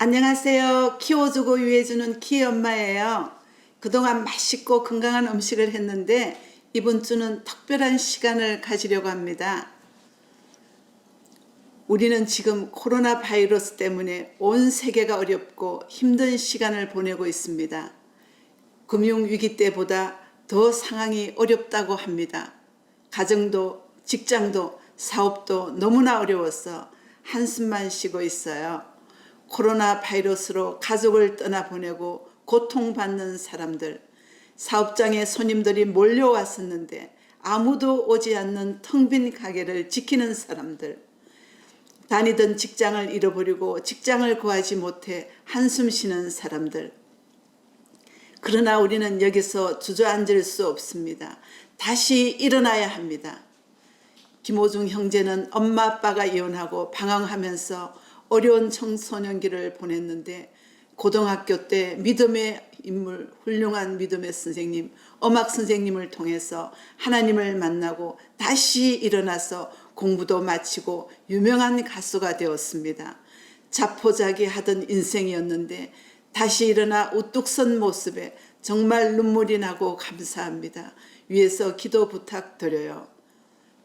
안녕하세요. 키워주고 유해주는 키 엄마예요. 그동안 맛있고 건강한 음식을 했는데 이번 주는 특별한 시간을 가지려고 합니다. 우리는 지금 코로나 바이러스 때문에 온 세계가 어렵고 힘든 시간을 보내고 있습니다. 금융위기 때보다 더 상황이 어렵다고 합니다. 가정도, 직장도, 사업도 너무나 어려워서 한숨만 쉬고 있어요. 코로나 바이러스로 가족을 떠나보내고 고통받는 사람들, 사업장에 손님들이 몰려왔었는데 아무도 오지 않는 텅 빈 가게를 지키는 사람들, 다니던 직장을 잃어버리고 직장을 구하지 못해 한숨 쉬는 사람들. 그러나 우리는 여기서 주저앉을 수 없습니다. 다시 일어나야 합니다. 김호중 형제는 엄마 아빠가 이혼하고 방황하면서 어려운 청소년기를 보냈는데 고등학교 때 믿음의 인물, 훌륭한 믿음의 선생님, 엄학 선생님을 통해서 하나님을 만나고 다시 일어나서 공부도 마치고 유명한 가수가 되었습니다. 자포자기 하던 인생이었는데 다시 일어나 우뚝 선 모습에 정말 눈물이 나고 감사합니다. 위에서 기도 부탁드려요.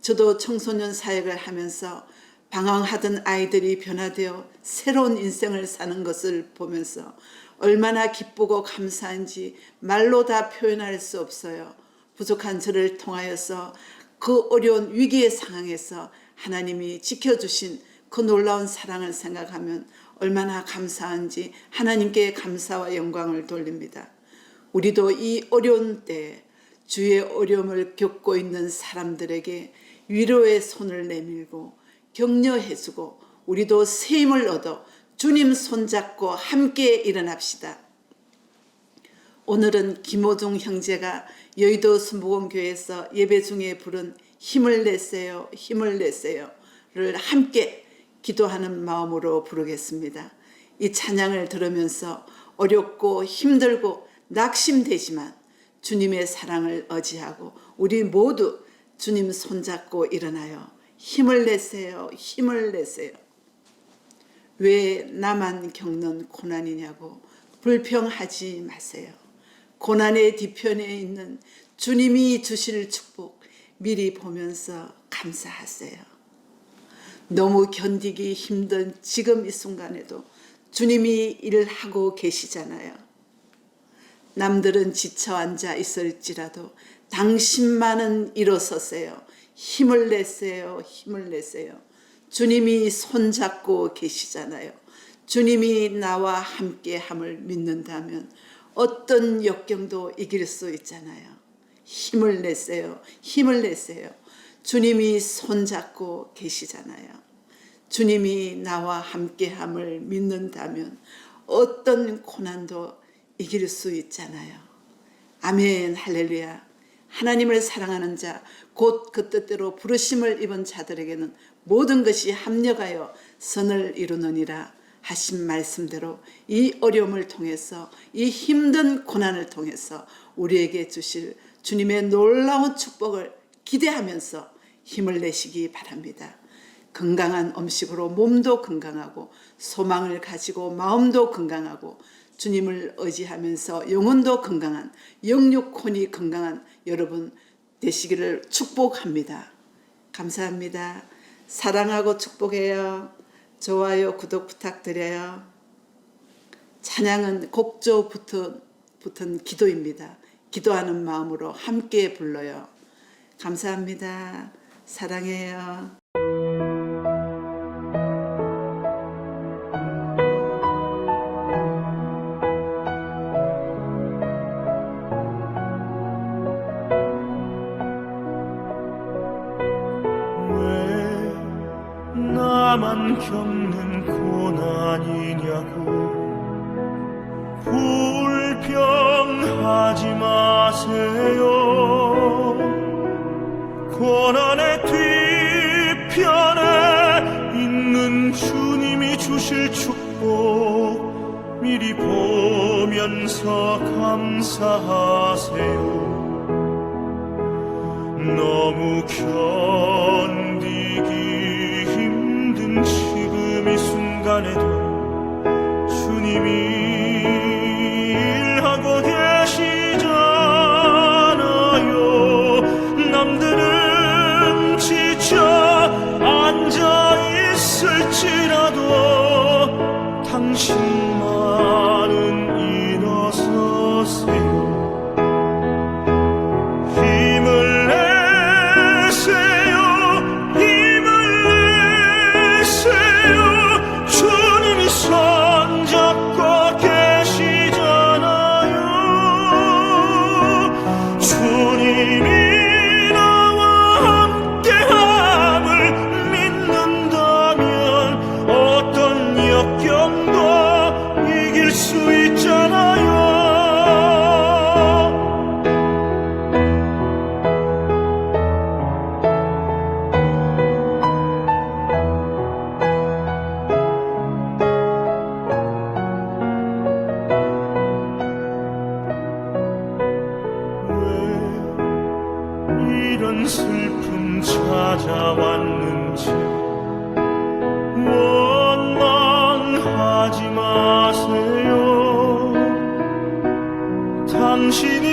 저도 청소년 사역을 하면서 방황하던 아이들이 변화되어 새로운 인생을 사는 것을 보면서 얼마나 기쁘고 감사한지 말로 다 표현할 수 없어요. 부족한 저를 통하여서 그 어려운 위기의 상황에서 하나님이 지켜주신 그 놀라운 사랑을 생각하면 얼마나 감사한지 하나님께 감사와 영광을 돌립니다. 우리도 이 어려운 때 주의 어려움을 겪고 있는 사람들에게 위로의 손을 내밀고 격려해주고 우리도 새 힘을 얻어 주님 손잡고 함께 일어납시다. 오늘은 김호중 형제가 여의도 순복음교회에서 예배 중에 부른 힘을 내세요, 힘을 내세요 를 함께 기도하는 마음으로 부르겠습니다. 이 찬양을 들으면서 어렵고 힘들고 낙심되지만 주님의 사랑을 의지하고 우리 모두 주님 손잡고 일어나요. 힘을 내세요. 힘을 내세요. 왜 나만 겪는 고난이냐고 불평하지 마세요. 고난의 뒤편에 있는 주님이 주실 축복 미리 보면서 감사하세요. 너무 견디기 힘든 지금 이 순간에도 주님이 일을 하고 계시잖아요. 남들은 지쳐 앉아 있을지라도 당신만은 일어서세요. 힘을 내세요. 힘을 내세요. 주님이 손잡고 계시잖아요. 주님이 나와 함께 함을 믿는다면 어떤 역경도 이길 수 있잖아요. 힘을 내세요. 힘을 내세요. 주님이 손잡고 계시잖아요. 주님이 나와 함께 함을 믿는다면 어떤 고난도 이길 수 있잖아요. 아멘, 할렐루야. 하나님을 사랑하는 자, 곧 그 뜻대로 부르심을 입은 자들에게는 모든 것이 합력하여 선을 이루느니라 하신 말씀대로 이 어려움을 통해서 이 힘든 고난을 통해서 우리에게 주실 주님의 놀라운 축복을 기대하면서 힘을 내시기 바랍니다. 건강한 음식으로 몸도 건강하고 소망을 가지고 마음도 건강하고 주님을 의지하면서 영혼도 건강한 영육혼이 건강한 여러분 되시기를 축복합니다. 감사합니다. 사랑하고 축복해요. 좋아요, 구독 부탁드려요. 찬양은 곡조 붙은, 붙은 기도입니다. 기도하는 마음으로 함께 불러요. 감사합니다. 사랑해요. 미리 보면서 감사하세요. 너무 견디기 힘든 지금 이 순간에도 주님이 일하고 계시잖아요. 남들은 지쳐 앉아 있을지라도 당신 güneşini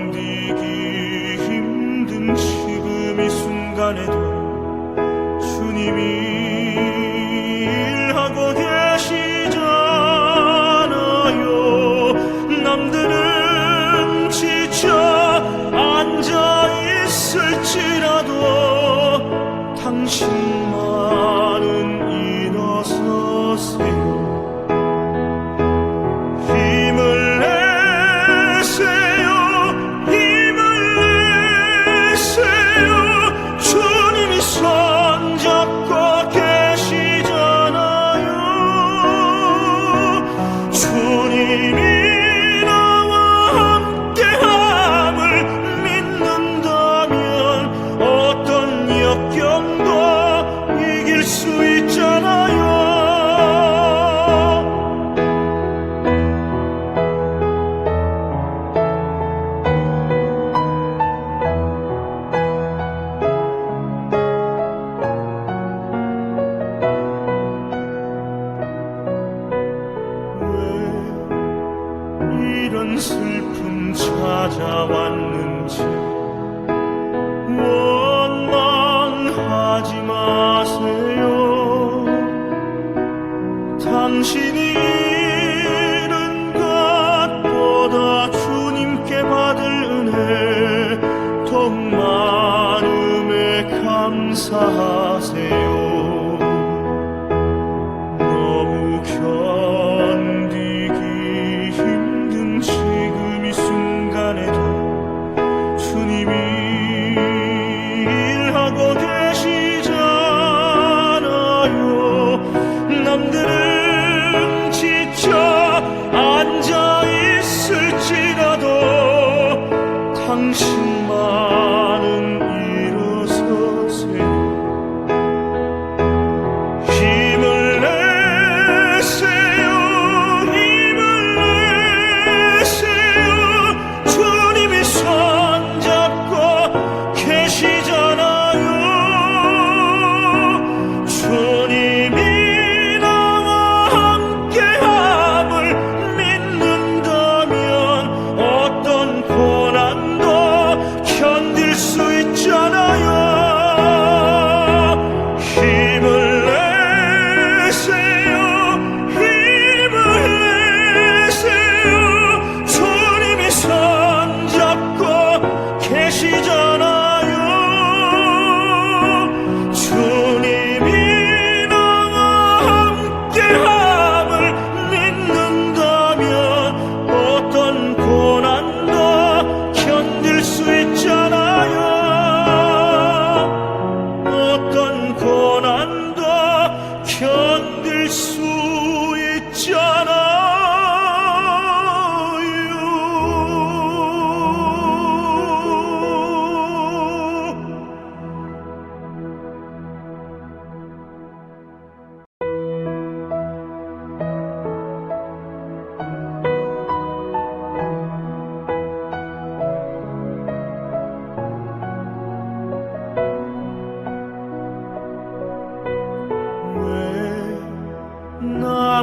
안에도 주님이 일하고 계시잖아요. 남들은 지쳐 앉아 있을지라도 당신 당신이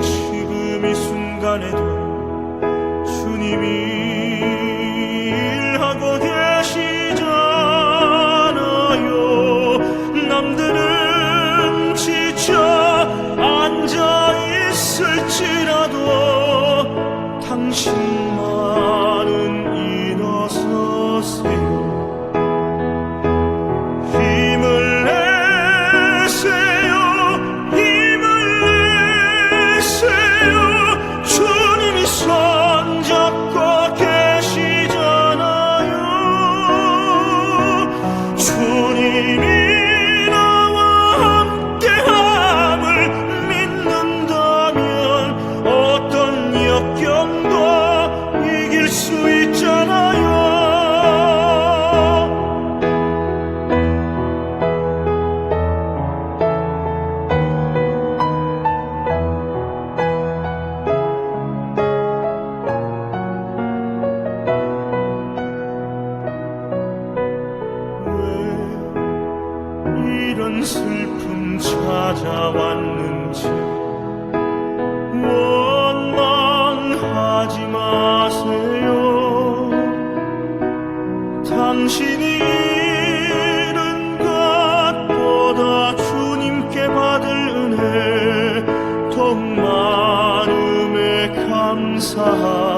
지금 이 순간에도 주님이 일하고 계시잖아요. 남들은 지쳐 앉아있을지라도 당신 sahar